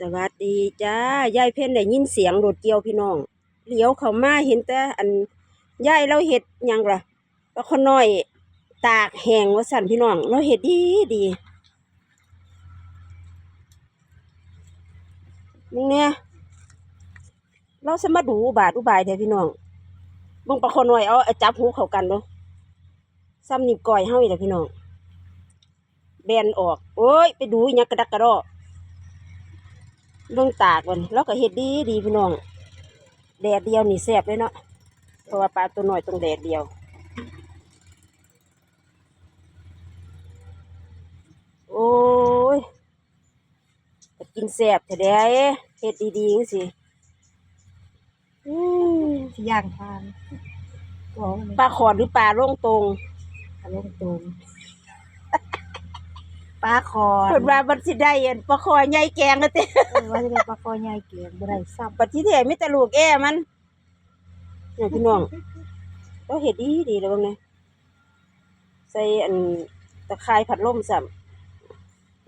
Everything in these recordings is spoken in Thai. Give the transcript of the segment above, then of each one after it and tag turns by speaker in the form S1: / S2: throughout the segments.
S1: สวัสดีจ้ายายเพ่นได้ยินเสียงรถเกี่ยวพี่น้องเหลียวเข้ามาเห็นแต่อันยายเราเฮ็ดยังล่ะปลาขอน้อยตากแห้งว่าสั่นพี่น้อง เราเฮ็ดดีดีมึงเนี่ยเราสมาดูอุบาทอุบายแท้พี่น้องเบิ่งปลาขอน้อยเอาจับหูเข้ากันเนาะซ้ำนิ้วก้อยเฮาอีกแล้วพี่น้องแบนออก โอ้ย ไปดูอีหยังกระดักกระดอ เบิ่งตากมันแล้วก็เฮ็ดดีดีพี่น้อง แดดเดียวนี่แซ่บเลยเนาะเพราะว่าปลาตัวน้อยต้องแดดเดียว โอ้ยจะกินแซ่บแท้ได้เฮ็ดดีๆจังซี่อืม
S2: ที่ย่างทานบอกว่ามัน
S1: ปลาขอดหรือปลาโล่งตรง
S2: อารมณ์ตูม ปลาคอ
S1: เพิ่นว่ามันสิได้อันปลาคอใหญ่แกงแล้วติ
S2: เออว่าจะเป็นปลาคอใหญ่เกลียงบ่ได้ซ้
S1: ปัจจุบันมีแต่ลูกแอ้มันเนี่ยพี่น้องเราเห็ดดีดีเลยบางเนี่ยใส่อันตะไคร้ผัดลมสัม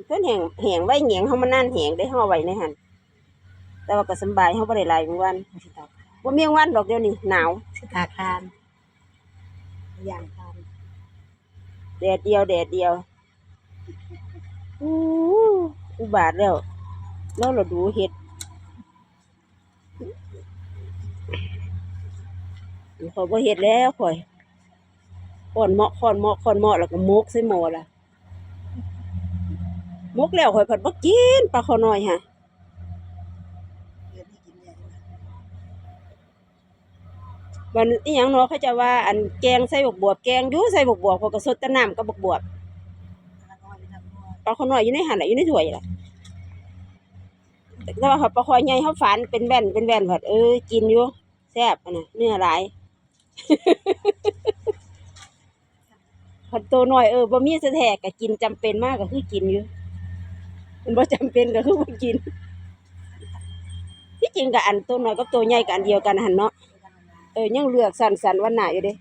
S1: เพื่อนแหงแหงไว้เหงียงเขามันนั่นแหงได้ห่อไว้ในหันแต่ว่าก็สำบายเขาบ่ได้หลายเมื่อวันำ
S2: สิตาก
S1: ว่ามีวันดอกเดียวนี่หนาว
S2: สิตากทานย่างทาน
S1: แดดเดียวแดดเดียว อู้อุบาทแล้วแล้วเราดูเห็ดเขาบ่เห็ดแล้วข่อยคอนเหมาะคอนเหมาะคอนเหมาะแล้วก็มกใส่หม้อล่ะมกแล้วข่อยผัดบ่กินปลาขอน้อยฮะ
S2: เดี๋ยวนี้กินเนี่ย
S1: วันอีหยังเนาะเขาจะว่าอันแกงใส่บกบวบแกงอยู่ใส่บกบวบเขาก็สดแต่น้ำกับบกบวบ
S2: ปลาน้อยไปทำนัว
S1: ป ลาขอน้อยอยู่ในหันน่ะอยู่ในถ้วยล่ะแต่ว่าเขาปลาคอยใหญ่เขาฝานเป็นแว่นเป็นแว่นผัดเออกินอยู่แซ่บอันน่ะเนื้อหลายผัดตัวน้อยเออบ่มีสะแทกก็กินจำเป็นมากก็คือกินอยู่มันบ่จำเป็นก็คือบ่กินที่จริงกับอันตัวน้อยกับตัวใหญ่กับอันเดียวกันหันเนาะเออยังเลือกสันสันๆวันหนาอยู่เด้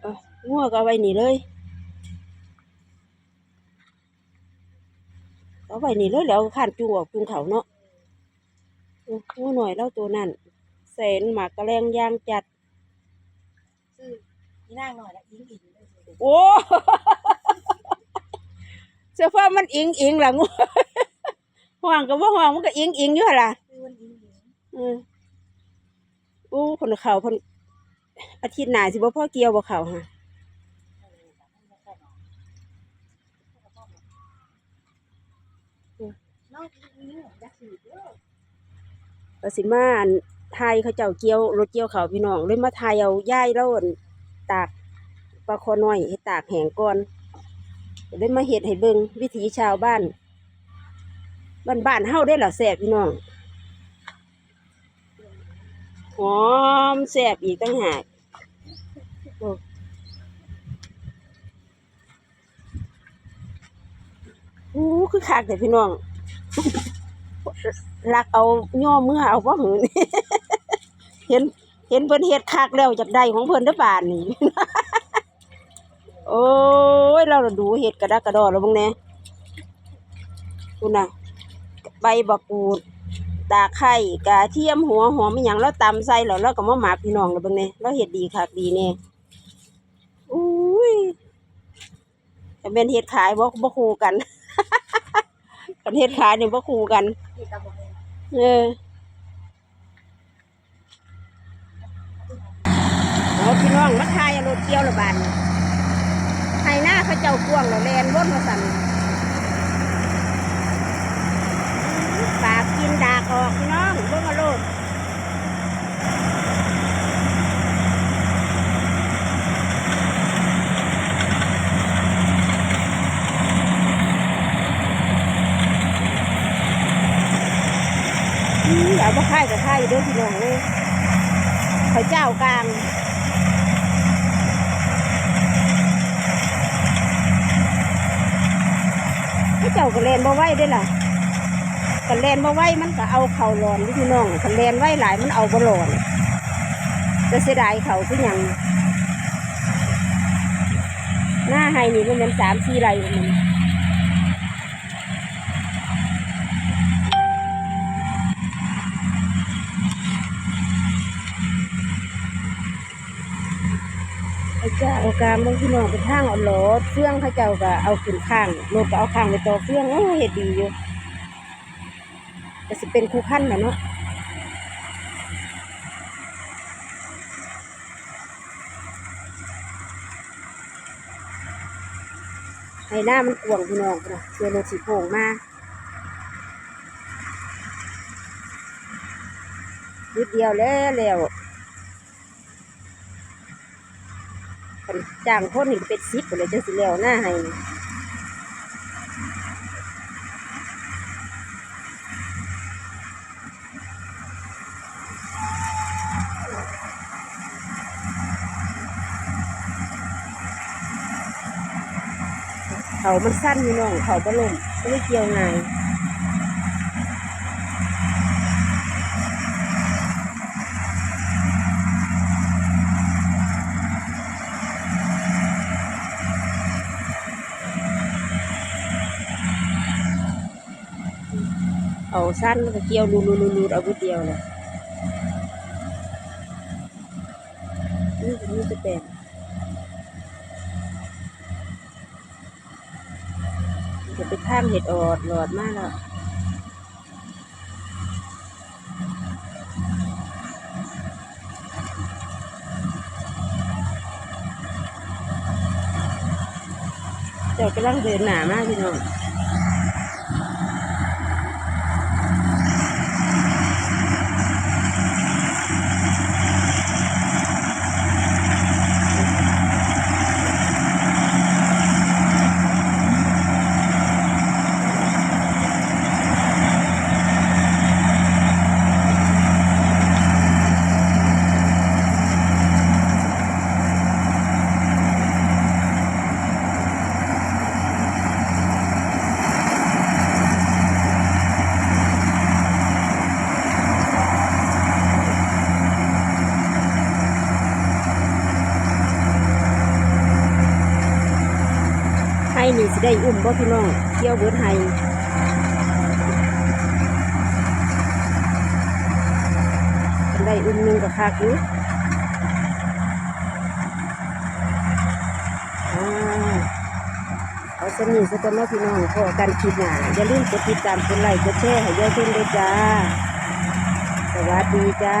S1: เอา งัวก็เอาไว้นี่เลยเอาไว้นี่เลยแล้วข้านจุงออกจุงเขาเนาะเอางัวหน่อยแล้วตัวนั้นแสนหมากกระแรงยางจัด
S2: ซื้อนี่นั่งหน่อยแล้วอิงอิงเลยสิ
S1: โอ้เสื้อผ้ามันอิงอิงล่ะงัวห่วงกับว่าห่วงมันก็อิงอิงอยู่หั่นล่ะ
S2: ซื้อมันอิงอิง
S1: อืมโอ้คนเขาคนอาทิตย์หน้าสิบ่พ่อเกี่ยวบ่เขาฮะ
S2: น้องอิงอิงอยา ก็
S1: สิมาอันทายเขาเจ้าเกี่ยวรถเกี่ยวเขาพี่น้องเลยมาทายเอาย่ายแล้วกันตากปลาคอน้อยให้ตากแห้งก่อนเลยมาเฮ็ดให้เบิงวิถีชาวบ้าน บ้านบ้านเฮาได้อล่ะแซ่บพี่น้องหอมแซ่บอีกต่างหากโอ้โอ้คือคักแต่พี่น้อง รักเอาย่อเมื่อเอาว่าหืนเห็น เห็นเพิ่นเฮ็ดคักแล้วจากใดของเพิ่นเด้อป่านนี่ โอ้ย เราดูเฮ็ดกระดักกระดอแล้วบ้างแหน่คุณน่ะ ใบบักกูด ตาไข่กระเทียมหัวหอมอหยังแล้วตำใส่แล้วเราก็มาหมักพี่น้องแล้วเบิ่งแหน่เราเฮ็ดดีคักดีแน่อุ้ยแต่เป็นเฮ็ดขายบ่บ่คู่กัน ประเฮ็ดขายเนี่บ่คู่กัน
S2: นี่ตาบ่แม่น
S1: เออเอาพี่น้องมาทายรถเกี่ยวละบาดนไทยหน้าเขาเจ้ากวงแล้วแลนวนมาสั่นปากกินดากออกพี่น้องเบิ่งมาโลดอืม เอาบ่ค่ายกับค่ายอยู่ด้วยพี่น้องเลยเขาเจ้ากลางเขาเจ้าก็แลนบ่ไหวได้ล่ะกันแลนบ่ไหวมันก็เอาเข่าหลอนพี่น้องกันแลนไหวหลายมันเอาบ่หลอนจะเสียดายเขาคือหยังหน้าไฮนี่มันเป็นสามสี่ไรมัน ไอ้เจ้าอาการเมืองพี่น้องเป็นทางเอาโหลดเฟื่องเขาเจ้าก็เอาขึ้นข้างรถก็เอาข้างไปต่อเฟื่องโอ้เฮ็ดดีอยู่ก็สิเป็นคู่ขั้นแหละเนาะไอ้หน้ามันกวงพี่น้องนะเจอรถสีโป่งมานิดเดียวแล้วแล้ว คันจ้างคนนี่ก็เป็นสิปเลยจังสิแล้วหน้าให้เขามันสั้นพี่น้องเขาบ่ลงไม่เกี่ยวไง เอาสั้นก็เกี่ยวรูดๆๆๆเอาวิเดียวเลยนี่นี่จะเป็นจะไปข้ามเห็ดออดหลอดมากแล้วเจ้ากำลังเดินหนามากพี่น้อง นี่สิได้อุ้มบ่พี่น้องเที่ยวเบิดให้คันได้อุ้มหนึงก็คักอยู่เอาสนิทสักคนเนาะพี่น้องพอกันคลิปหน้าอย่าลืมกดติดตามกดไลค์กดแชร์ให้ยายเพิ่นด้วยจ้า สวัสดีจ้า